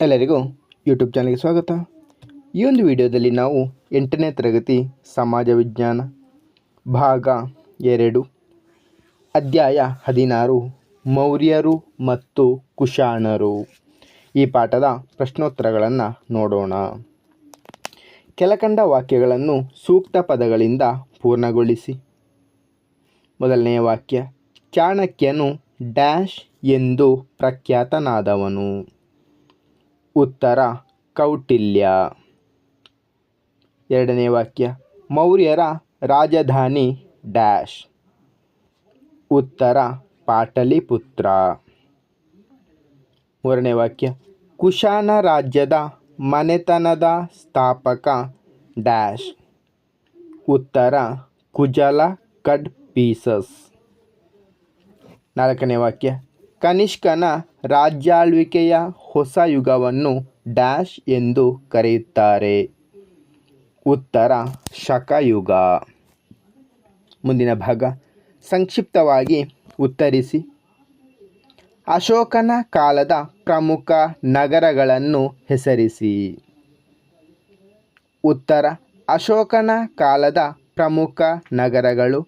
ಎಲ್ಲರಿಗೂ ಯೂಟ್ಯೂಬ್ ಚಾನಲ್ಗೆ ಸ್ವಾಗತ. ಈ ಒಂದು ವಿಡಿಯೋದಲ್ಲಿ ನಾವು ಎಂಟನೇ ತರಗತಿ ಸಮಾಜ ವಿಜ್ಞಾನ ಭಾಗ ಎರಡು, ಅಧ್ಯಾಯ ಹದಿನಾರು, ಮೌರ್ಯರು ಮತ್ತು ಕುಶಾಣರು. ಈ ಪಾಠದ ಪ್ರಶ್ನೋತ್ತರಗಳನ್ನು ನೋಡೋಣ. ಕೆಳಕಂಡ ವಾಕ್ಯಗಳನ್ನು ಸೂಕ್ತ ಪದಗಳಿಂದ ಪೂರ್ಣಗೊಳಿಸಿ. ಮೊದಲನೆಯ ವಾಕ್ಯ, ಚಾಣಕ್ಯನು ಡ್ಯಾಶ್ ಎಂದು ಪ್ರಖ್ಯಾತನಾದವನು. ಉತ್ತರ ಕೌಟಿಲ್ಯ. ಎರಡನೇ ವಾಕ್ಯ. ಮೌರ್ಯರ ರಾಜಧಾನಿ ಡ್ಯಾಶ್. ಉತ್ತರ ಪಾಟಲಿಪುತ್ರ. ಮೂರನೇ ವಾಕ್ಯ. ಕುಶಾನ ರಾಜ್ಯದ ಮನೆತನದ ಸ್ಥಾಪಕ ಡ್ಯಾಶ್. ಉತ್ತರ ಕುಜಲ ಕಡ್ ಪೀಸಸ್. ನಾಲ್ಕನೇ ವಾಕ್ಯ. ಕನಿಷ್ಕನ ರಾಜ್ಯಾಳ್ವಿಕೆಯ ಹೊಸ ಯುಗವನ್ನು ಡ್ಯಾಶ್ ಎಂದು ಕರೆಯುತ್ತಾರೆ. ಉತ್ತರ ಶಕಯುಗ. ಮುಂದಿನ ಭಾಗ. ಸಂಕ್ಷಿಪ್ತವಾಗಿ ಉತ್ತರಿಸಿ. ಅಶೋಕನ ಕಾಲದ ಪ್ರಮುಖ ನಗರಗಳನ್ನು ಹೆಸರಿಸಿ. ಉತ್ತರ. ಅಶೋಕನ ಕಾಲದ ಪ್ರಮುಖ ನಗರಗಳು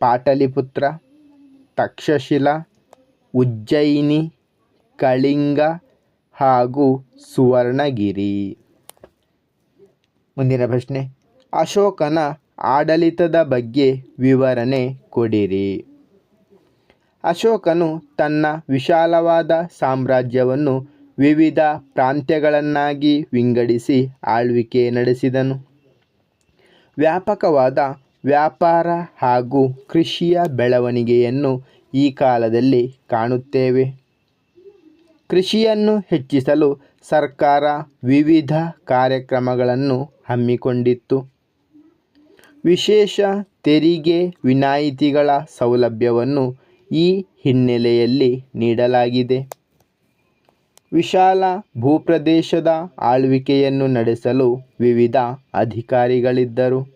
ಪಾಟಲಿಪುತ್ರ, ತಕ್ಷಶಿಲಾ ಉಜ್ಜಯಿನಿ, ಕಳಿಂಗ ಹಾಗೂ ಸುವರ್ಣಗಿರಿ. ಮುಂದಿನ ಪ್ರಶ್ನೆ. ಅಶೋಕನ ಆಡಳಿತದ ಬಗ್ಗೆ ವಿವರಣೆ ಕೊಡಿರಿ. ಅಶೋಕನು ತನ್ನ ವಿಶಾಲವಾದ ಸಾಮ್ರಾಜ್ಯವನ್ನು ವಿವಿಧ ಪ್ರಾಂತ್ಯಗಳನ್ನಾಗಿ ವಿಂಗಡಿಸಿ ಆಳ್ವಿಕೆ ನಡೆಸಿದನು. ವ್ಯಾಪಕವಾದ ವ್ಯಾಪಾರ ಹಾಗೂ ಕೃಷಿಯ ಬೆಳವಣಿಗೆಯನ್ನು ಈ ಕಾಲದಲ್ಲಿ ಕಾಣುತ್ತೇವೆ. ಕೃಷಿಯನ್ನು ಹೆಚ್ಚಿಸಲು ಸರ್ಕಾರ ವಿವಿಧ ಕಾರ್ಯಕ್ರಮಗಳನ್ನು ಹಮ್ಮಿಕೊಂಡಿತ್ತು. ವಿಶೇಷ ತೆರಿಗೆ ವಿನಾಯಿತಿಗಳ ಸೌಲಭ್ಯವನ್ನು ಈ ಹಿನ್ನೆಲೆಯಲ್ಲಿ ನೀಡಲಾಗಿದೆ. ವಿಶಾಲ ಭೂಪ್ರದೇಶದ ಆಳ್ವಿಕೆಯನ್ನು ನಡೆಸಲು ವಿವಿಧ ಅಧಿಕಾರಿಗಳಿದ್ದರು.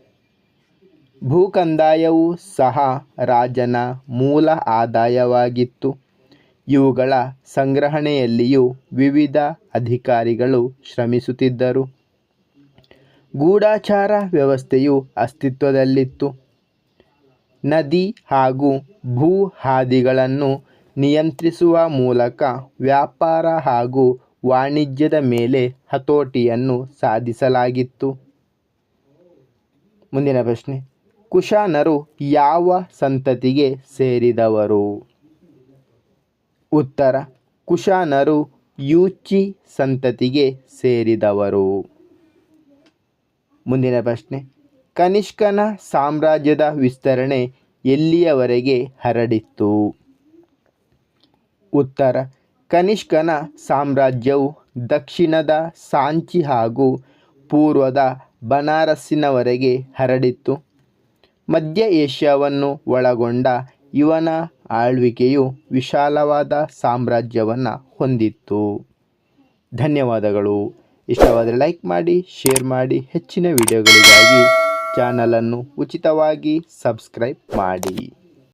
ಭೂಕಂದಾಯವು ಸಹ ರಾಜನ ಮೂಲ ಆದಾಯವಾಗಿತ್ತು. ಇವುಗಳ ಸಂಗ್ರಹಣೆಯಲ್ಲಿಯೂ ವಿವಿಧ ಅಧಿಕಾರಿಗಳು ಶ್ರಮಿಸುತ್ತಿದ್ದರು. ಗೂಢಾಚಾರ ವ್ಯವಸ್ಥೆಯು ಅಸ್ತಿತ್ವದಲ್ಲಿತ್ತು. ನದಿ ಹಾಗೂ ಭೂ ಹಾದಿಗಳನ್ನು ನಿಯಂತ್ರಿಸುವ ಮೂಲಕ ವ್ಯಾಪಾರ ಹಾಗೂ ವಾಣಿಜ್ಯದ ಮೇಲೆ ಹತೋಟಿಯನ್ನು ಸಾಧಿಸಲಾಗಿತ್ತು. ಮುಂದಿನ ಪ್ರಶ್ನೆ. ಕುಶಾನರು ಯಾವ ಸಂತತಿಗೆ ಸೇರಿದವರು? ಉತ್ತರ, ಕುಶಾನರು ಯೂಚಿ ಸಂತತಿಗೆ ಸೇರಿದವರು. ಮುಂದಿನ ಪ್ರಶ್ನೆ, ಕನಿಷ್ಕನ ಸಾಮ್ರಾಜ್ಯದ ವಿಸ್ತರಣೆ ಎಲ್ಲಿಯವರೆಗೆ ಹರಡಿತ್ತು? ಉತ್ತರ, ಕನಿಷ್ಕನ ಸಾಮ್ರಾಜ್ಯವು ದಕ್ಷಿಣದ ಸಾಂಚಿ ಹಾಗೂ ಪೂರ್ವದ ಬನಾರಸ್ಸಿನವರೆಗೆ ಹರಡಿತ್ತು. ಮಧ್ಯ ಏಷ್ಯಾವನ್ನು ಒಳಗೊಂಡ ಇವನ ಆಳ್ವಿಕೆಯು ವಿಶಾಲವಾದ ಸಾಮ್ರಾಜ್ಯವನ್ನು ಹೊಂದಿತ್ತು. ಧನ್ಯವಾದಗಳು. ಇಷ್ಟವಾದರೆ ಲೈಕ್ ಮಾಡಿ, ಶೇರ್ ಮಾಡಿ, ಹೆಚ್ಚಿನ ವಿಡಿಯೋಗಳಿಗಾಗಿ ಚಾನಲನ್ನು ಉಚಿತವಾಗಿ ಸಬ್ಸ್ಕ್ರೈಬ್ ಮಾಡಿ.